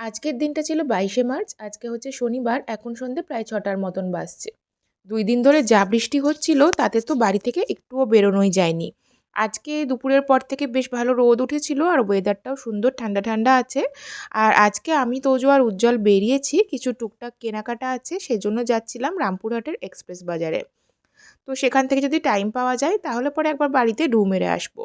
আজকের দিনটা ছিল বাইশে মার্চ, আজকে হচ্ছে শনিবার, এখন সন্ধে প্রায় ছটার মতন বাজছে। দুই দিন ধরে যা বৃষ্টি হচ্ছিল, তাতে তো বাড়ি থেকে একটুও বেরোনোই যায়নি। আজকে দুপুরের পর থেকে বেশ ভালো রোদ উঠেছিল আর ওয়েদারটাও সুন্দর, ঠান্ডা ঠান্ডা আছে। আর আজকে আমি তোজো আর উজ্জ্বল বেরিয়েছি, কিছু টুকটাক কেনাকাটা আছে, সেজন্য যাচ্ছিলাম রামপুরহাটের এক্সপ্রেস বাজারে। তো সেখান থেকে যদি টাইম পাওয়া যায়, তাহলে পরে একবার বাড়িতে ঢু মেরে আসব।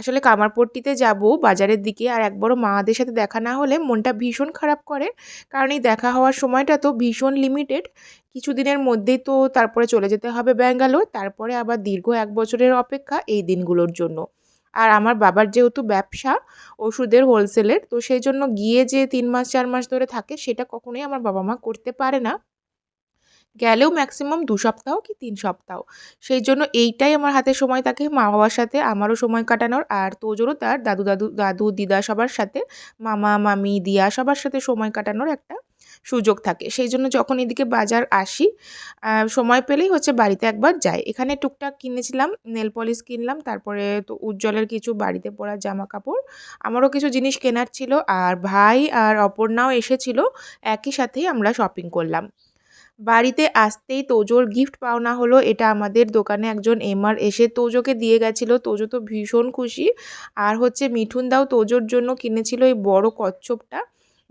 আসলে কামারপট্টিতে যাব বাজারের দিকে আর একবারও মাদের সাথে দেখা না হলে মনটা ভীষণ খারাপ করে। কারণ এই দেখা হওয়ার সময়টা তো ভীষণ লিমিটেড কিছু দিনের মধ্যেই তো তারপরে চলে যেতে হবে ব্যাঙ্গালোর, তারপরে আবার দীর্ঘ এক বছরের অপেক্ষা এই দিনগুলোর জন্য। আর আমার বাবার যেহেতু ব্যবসা ওষুধের হোলসেলের তো সেই জন্য গিয়ে যে তিন মাস, চার মাস ধরে থাকে সেটা কখনোই আমার বাবা মা করতে পারে না। গেলেও ম্যাক্সিমাম দু সপ্তাহ কি তিন সপ্তাহ। সেই জন্য এইটাই আমার হাতে সময় থাকে মা বাবার সাথে, আমারও সময় কাটানোর। আর তোজোরও তার দাদু দাদু দাদু দিদা সবার সাথে, মামা, মামি, দিয়া সবার সাথে সময় কাটানোর একটা সুযোগ থাকে। সেই জন্য যখন এদিকে বাজার আসি সময় পেলেই হচ্ছে বাড়িতে একবার যাই। এখানে টুকটাক কিনেছিলাম, নেল পলিশ কিনলাম, তারপরে তো উজ্জ্বলের কিছু বাড়িতে পরা জামা কাপড় আমারও কিছু জিনিস কেনার ছিল। আর ভাই আর অপর্ণাও এসেছিল, একই সাথেই আমরা শপিং করলাম। বাড়িতে আসতেই তোজোর গিফট পাওনা হলো। এটা আমাদের দোকানে একজন এমআর এসে তোজোকে দিয়ে গেছিল। তোজো তো ভীষণ খুশি। আর হচ্ছে মিঠুন দাও তোজোর জন্য কিনেছিল এই বড় কচ্ছপটা,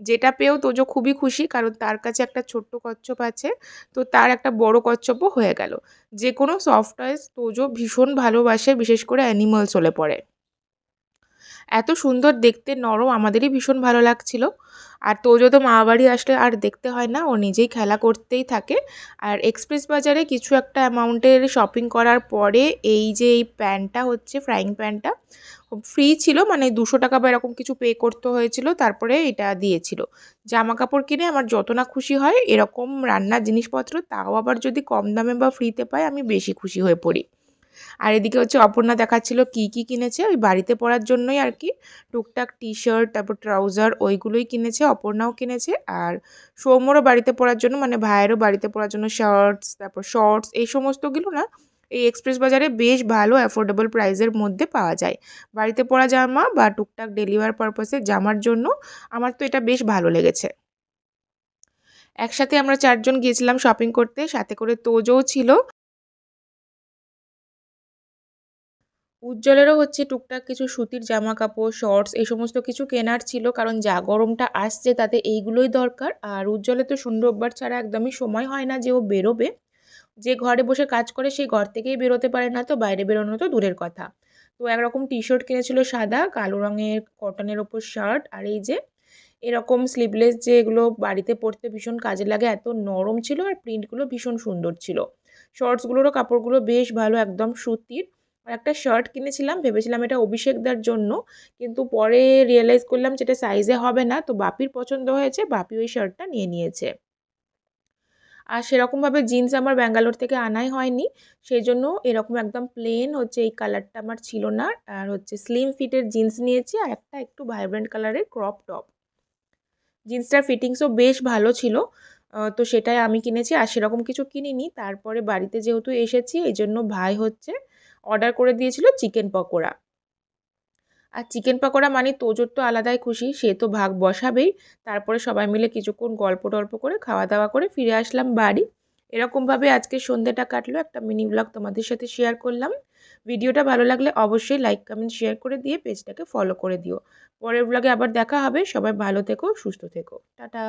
যেটা পেয়েও তোজো খুবই খুশি কারণ তার কাছে একটা ছোট্ট কচ্ছপ আছে। তো তার একটা বড় কচ্ছপও হয়ে গেল। যে কোনো সফট টয়েস তোজো ভীষণ ভালোবাসে, বিশেষ করে অ্যানিমালস হলে পড়ে। এত সুন্দর দেখতে, নরম, আমাদেরই ভীষণ ভালো লাগছিল। আর তো তো মামাবাড়ি আসলে আর দেখতে হয় না, ও নিজেই খেলা করতেই থাকে। আর এক্সপ্রেস বাজারে কিছু একটা অ্যামাউন্টের শপিং করার পরে এই যে এই প্যান্টটা হচ্ছে ফ্রাইং প্যানটা ফ্রি ছিল মানে দুশো টাকা বা এরকম কিছু পে করতে হয়েছিল, তারপরে এটা দিয়েছিল। জামা কাপড় কিনে আমার যত না খুশি হয়, এরকম রান্নার জিনিসপত্র, তাও আবার যদি কম দামে বা ফ্রিতে পাই, আমি বেশি খুশি হয়ে পড়ি। আর এদিকে হচ্ছে অপর্ণা দেখাচ্ছিল কি কি কিনেছে ওই বাড়িতে পরার জন্যই আর কি। টুকটাক টি শার্ট তারপর ট্রাউজার ওইগুলোই কিনেছে, অপর্ণাও কিনেছে। আর সৌম্যরও বাড়িতে পরার জন্য মানে ভাইয়েরও বাড়িতে পরার জন্য শার্টস তারপর শর্টস এই সমস্তগুলো না এই এক্সপ্রেস বাজারে বেশ ভালো অ্যাফোর্ডেবল প্রাইসের মধ্যে পাওয়া যায়। বাড়িতে পরা জামা বা টুকটাক ডেলিভার পারপাসে জামার জন্য আমার তো এটা বেশ ভালো লেগেছে। একসাথে আমরা চারজন গিয়েছিলাম শপিং করতে, সাথে করে তোজও ছিল। উজ্জ্বলেরও হচ্ছে টুকটাক কিছু সুতির জামা কাপড় শর্টস এই সমস্ত কিছু কেনার ছিল কারণ যা গরমটা আসছে তাতে এইগুলোই দরকার। আর উজ্জ্বলে তো শূন্য রোববার ছাড়া একদমই সময় হয় না যে ও বেরোবে। যে ঘরে বসে কাজ করে সেই ঘর থেকেই বেরোতে পারে না তো, বাইরে বেরোনো তো দূরের কথা। তো একরকম টি শার্ট কিনেছিল সাদা, কালো রঙের কটনের ওপর শার্ট আর এই যে এরকম স্লিভলেস যে এগুলো বাড়িতে পরতে ভীষণ কাজে লাগে, এত নরম ছিল আর প্রিন্টগুলো ভীষণ সুন্দর ছিল। শর্টসগুলোরও কাপড়গুলো বেশ ভালো, একদম সুতির। একটা শার্ট কিনেছিলাম, ভেবেছিলাম এটা অভিষেকদার জন্য, কিন্তু পরে রিয়েলাইজ করলাম যেটা সাইজে হবে না, তো বাপির পছন্দ হয়েছে, বাপি ওই শার্টটা নিয়ে নিয়েছে। আর সেরকমভাবে জিন্স আমার ব্যাঙ্গালোর থেকে আনাই হয়নি সেই জন্য এরকম একদম প্লেন হচ্ছে এই কালারটা আমার ছিল না, আর হচ্ছে স্লিম ফিটের জিন্স নিয়েছি, আর একটা একটু ভাইব্রেন্ট কালারের ক্রপ টপ জিন্সটার ফিটিংসও বেশ ভালো ছিল তো সেটাই আমি কিনেছি, আর সেরকম কিছু কিনিনি, তারপরে বাড়িতে যেহেতু এসেছি এই জন্য ভাই হচ্ছে অর্ডার করে দিয়েছিল চিকেন পকোড়া। আর চিকেন পকোড়া মানে তোজোর তো আলাদাই খুশি, সে তো ভাগ বসাবেই। তারপরে সবাই মিলে কিছুক্ষণ গল্প টল্প করে খাওয়া দাওয়া করে ফিরে আসলাম বাড়ি। এরকমভাবে আজকে সন্ধ্যেটা কাটলো, একটা মিনি ব্লগ তোমাদের সাথে শেয়ার করলাম। ভিডিওটা ভালো লাগলে অবশ্যই লাইক কমেন্ট শেয়ার করে দিয়ে পেজটাকে ফলো করে দিও। পরের ব্লগে আবার দেখা হবে, সবাই ভালো থেকো, সুস্থ থেকো। টাটা।